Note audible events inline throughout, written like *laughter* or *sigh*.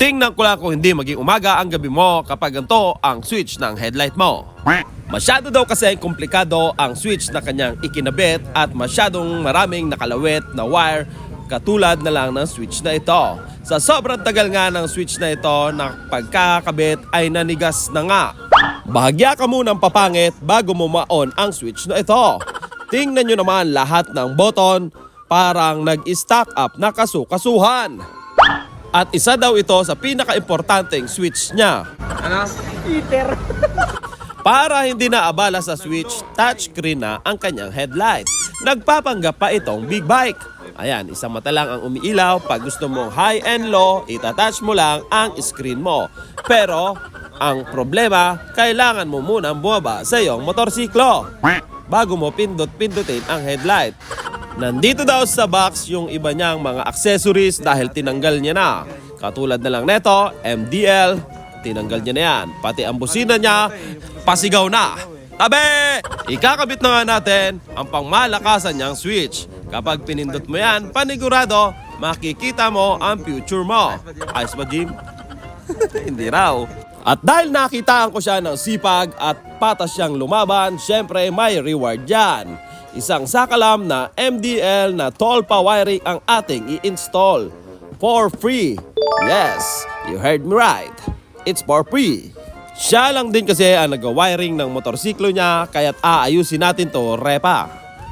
Tingnan ko lang kung hindi maging umaga ang gabi mo kapag ganito ang switch ng headlight mo. Masyado daw kasi komplikado ang switch na kanyang ikinabit at masyadong maraming nakalawit na wire katulad na lang ng switch na ito. Sa sobrang tagal nga ng switch na ito na pagkakabit ay nanigas na nga. Bahagya ka munang papangit bago mo ma-on ang switch na ito. Tingnan nyo naman lahat ng button parang nag-stack up na kasukasuhan. At isa daw ito sa pinaka-importanteng switch niya. Ano? Heater. *laughs* Para hindi na abala sa switch, touchscreen na ang kanyang headlight. Nagpapanggap pa itong big bike. Ayan, isang mata lang ang umiilaw. Pag gusto mong high and low, itatouch mo lang ang screen mo. Pero, ang problema, kailangan mo munang bumaba sa iyong motorsiklo bago mo pindot-pindutin ang headlight. Nandito daw sa box yung iba niyang mga accessories dahil tinanggal niya na. Katulad na lang neto, MDL, tinanggal niya na yan. Pati ang busina niya, pasigaw na. Tabi! Ikakabit na nga natin ang pangmalakasan niyang switch. Kapag pinindot mo yan, panigurado, makikita mo ang future mo. Ayos ba, Jim? *laughs* Hindi raw. At dahil nakitaan ko siya ng sipag at patas siyang lumaban, syempre may reward yan. Isang sakalam na MDL na tall pa wiring ang ating i-install. For free. Yes, you heard me right. It's for free. Siya lang din kasi ang nag-wiring ng motorsiklo niya kaya't aayusin natin to repa.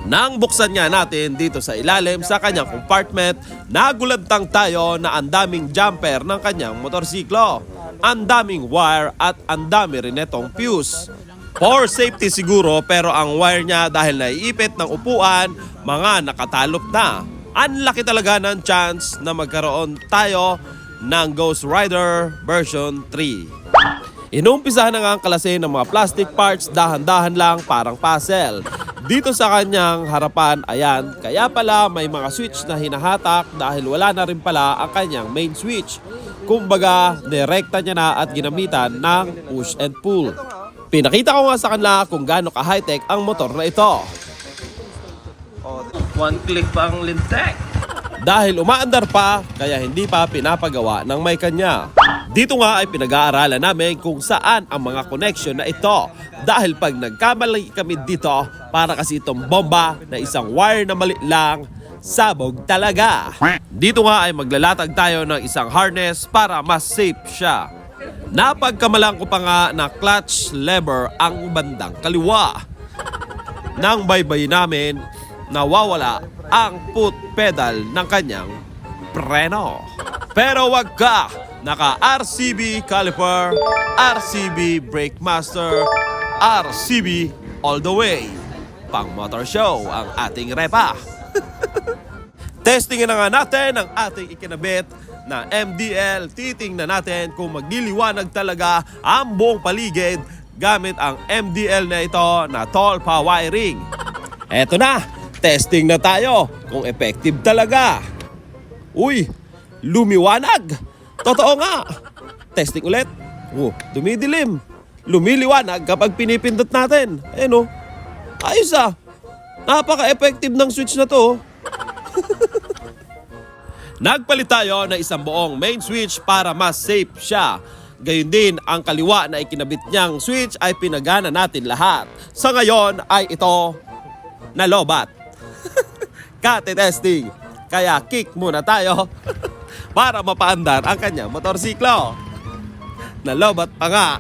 Nang buksan nga natin dito sa ilalim sa kanyang compartment, nagulantang tayo na ang daming jumper ng kanyang motorsiklo. Ang daming wire at ang dami rin itong fuse. For safety siguro pero ang wire niya dahil naiipit ng upuan, mga nakatalop na. Ang laki talaga ng chance na magkaroon tayo ng Ghost Rider version 3. Inumpisahan na nga ang kalase ng mga plastic parts dahan-dahan lang parang puzzle. Dito sa kanyang harapan, ayan, kaya pala may mga switch na hinahatak dahil wala na rin pala ang kanyang main switch. Kumbaga, direkta niya na at ginamitan ng push and pull. Pinakita ko nga sa kanila kung gaano ka high-tech ang motor na ito. One click pang lintek. Dahil umaandar pa, kaya hindi pa pinapagawa ng may kanya. Dito nga ay pinag-aaralan namin kung saan ang mga connection na ito. Dahil pag nagkamali kami dito, para kasi itong bomba na isang wire na mali lang, sabog talaga. Dito nga ay maglalatag tayo ng isang harness para mas safe siya. Napagkamalan ko pa nga na clutch lever ang bandang kaliwa. Nang baybay namin, nawawala ang foot pedal ng kanyang preno. Pero wag ka! Naka RCB caliper, RCB brake master, RCB all the way. Pang motor show ang ating repa. Testingin na nga natin ang ating ikinabit na MDL. Titingnan natin kung magliliwanag talaga ang buong paligid gamit ang MDL na ito na tall pa wiring. Eto na, testing na tayo kung effective talaga. Uy, lumiwanag. Totoo nga. Testing ulit. Oh, dumidilim. Lumiliwanag kapag pinipindot natin. Eh no. Ayos ah. Napaka-effective ng switch na to. *laughs* Nagpalit tayo ng isang buong main switch para mas safe siya. Gayun din, ang kaliwa na ikinabit niyang switch ay pinagana natin lahat. Sa ngayon ay ito na lobat. *laughs* Kate testing. Kaya kick muna tayo *laughs* para mapaandar ang kanyang motorsiklo. Nalobat pa nga.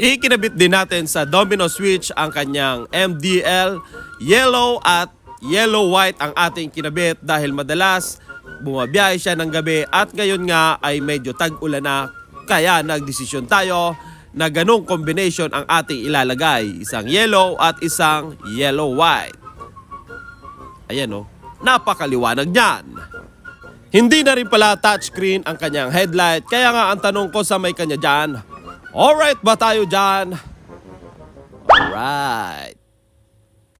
Ikinabit din natin sa domino switch ang kanyang MDL, yellow at yellow-white ang ating kinabit dahil madalas bumabiyahe siya ng gabi at ngayon nga ay medyo tag-ulan na kaya nagdesisyon tayo na ganong combination ang ating ilalagay. Isang yellow at isang yellow-white. Ayan o, napakaliwanag niyan. Hindi na rin pala touchscreen ang kanyang headlight kaya nga ang tanong ko sa may kanya dyan, Alright ba tayo dyan? Alright.